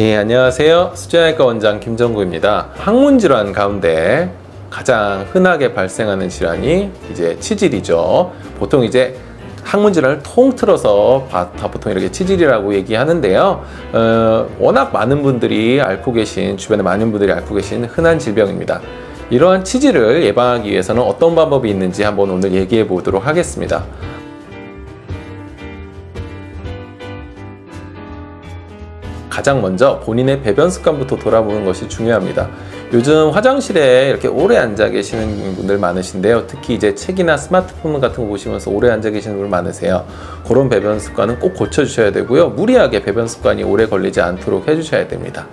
예, 안녕하세요. 수제내과 원장 김정구입니다. 항문 질환 가운데 가장 흔하게 발생하는 질환이 이제 치질이죠. 보통 이제 항문 질환을 통틀어서 보통 이렇게 치질이라고 얘기하는데요. 어, 워낙 많은 분들이 앓고 계신 주변에 많은 분들이 앓고 계신 흔한 질병입니다. 이러한 치질을 예방하기 위해서는 어떤 방법이 있는지 한번 오늘 얘기해 보도록 하겠습니다. 가장 먼저 본인의 배변 습관부터 돌아보는 것이 중요합니다. 요즘 화장실에 이렇게 오래 앉아 계시는 분들 많으신데요. 특히 이제 책이나 스마트폰 같은 거 보시면서 오래 앉아 계시는 분들 많으세요. 그런 배변 습관은 꼭 고쳐주셔야 되고요. 무리하게 배변 습관이 오래 걸리지 않도록 해주셔야 됩니다.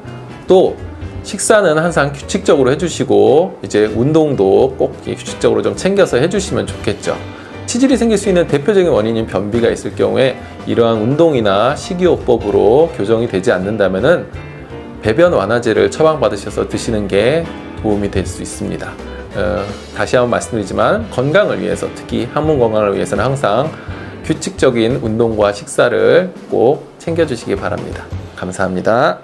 또 식사는 항상 규칙적으로 해주시고 이제 운동도 꼭 규칙적으로 좀 챙겨서 해주시면 좋겠죠. 치질이 생길 수 있는 대표적인 원인인 변비가 있을 경우에 이러한 운동이나 식이요법으로 교정이 되지 않는다면은 배변 완화제를 처방받으셔서 드시는 게 도움이 될 수 있습니다. 어, 다시 한번 말씀드리지만 건강을 위해서 특히 항문 건강을 위해서는 항상 규칙적인 운동과 식사를 꼭 챙겨주시기 바랍니다. 감사합니다.